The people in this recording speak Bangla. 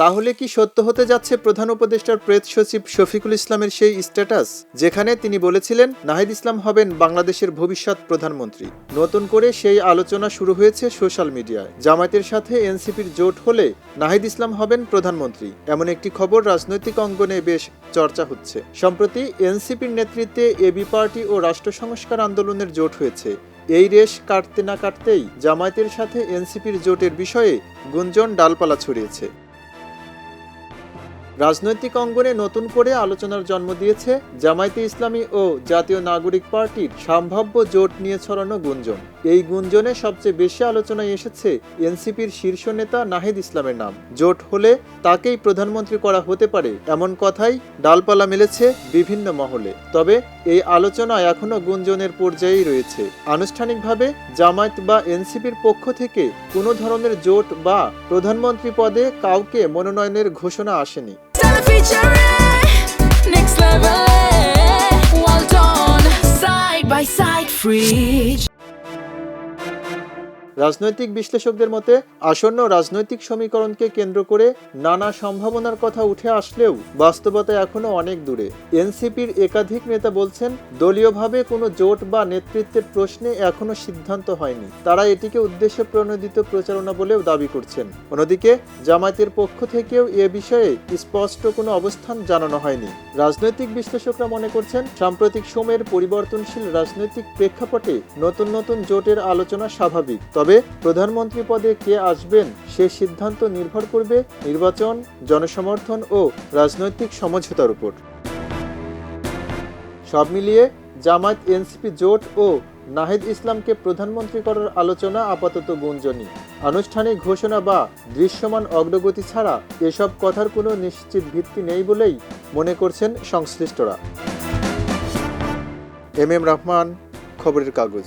তাহলে কি সত্য হতে যাচ্ছে প্রধান উপদেষ্টার প্রেস সচিব শফিকুল ইসলামের সেই স্ট্যাটাস? যেখানে তিনি বলেছিলেন, নাহিদ ইসলাম হবেন বাংলাদেশের ভবিষ্যৎ প্রধানমন্ত্রী। নতুন করে সেই আলোচনা শুরু হয়েছে সোশ্যাল মিডিয়ায়। জামায়াতের সাথে এনসিপির জোট হলে নাহিদ ইসলাম হবেন প্রধানমন্ত্রী। এমন একটি খবর রাজনৈতিক অঙ্গনে বেশ চর্চা হচ্ছে। সম্প্রতি এনসিপির নেতৃত্বে এবি পার্টি ও রাষ্ট্র সংস্কার আন্দোলনের জোট হয়েছে। এই রেশ কাটতে না কাটতেই জামায়াতের সাথে এনসিপির জোটের বিষয়ে গুঞ্জন ডালপালা ছড়িয়েছে। Thank you. রাজনৈতিক অঙ্গনে নতুন করে আলোচনার জন্ম দিয়েছে জামায়াতে ইসলামী ও জাতীয় নাগরিক পার্টির সম্ভাব্য জোট নিয়ে ছড়ানো গুঞ্জন। এই গুঞ্জনে সবচেয়ে বেশি আলোচনায় এসেছে এনসিপির শীর্ষ নেতা নাহিদ ইসলামের নাম। জোট হলে তাকেই প্রধানমন্ত্রী করা হতে পারে এমন কথাই ডালপালা মেলেছে বিভিন্ন মহলে। তবে এই আলোচনা এখনও গুঞ্জনের পর্যায়েই রয়েছে। আনুষ্ঠানিকভাবে জামায়াত বা এনসিপির পক্ষ থেকে কোনো ধরনের জোট বা প্রধানমন্ত্রী পদে কাউকে মনোনয়নের ঘোষণা আসেনি। Next level. Side by side, free. রাজনৈতিক বিশ্লেষকদের মতে, আসন্ন রাজনৈতিক সমীকরণকে কেন্দ্র করে নানা সম্ভাবনার কথা উঠে আসলেও বাস্তবতা এখনও অনেক দূরে। এনসিপির একাধিক নেতা বলছেন, দলীয়ভাবে কোনো জোট বা নেতৃত্বের প্রশ্নে এখনও সিদ্ধান্ত হয়নি। তারা এটিকে উদ্দেশ্যে প্রণোদিত প্রচারণা বলেও দাবি করছেন। অন্যদিকে, জামায়াতের পক্ষ থেকেও এ বিষয়ে স্পষ্ট কোনো অবস্থান জানানো হয়নি। রাজনৈতিক বিশ্লেষকরা মনে করছেন, সাম্প্রতিক সময়ের পরিবর্তনশীল রাজনৈতিক প্রেক্ষাপটে নতুন নতুন জোটের আলোচনা স্বাভাবিক। তবে প্রধানমন্ত্রী পদে কে আসবেন সে সিদ্ধান্ত নির্ভর করবে নির্বাচন, জনসমর্থন ও রাজনৈতিক সমঝোতার উপর। সব মিলিয়ে জামায়াত, এনসিপি জোট ও নাহিদ ইসলামকে প্রধানমন্ত্রী করার আলোচনা আপাতত গুঞ্জনী আনুষ্ঠানিক ঘোষণা বা দৃশ্যমান অগ্রগতি ছাড়া এসব কথার কোনো নিশ্চিত ভিত্তি নেই বলেই মনে করছেন সংশ্লিষ্টরা। এম এম রহমান, খবরের কাগজ।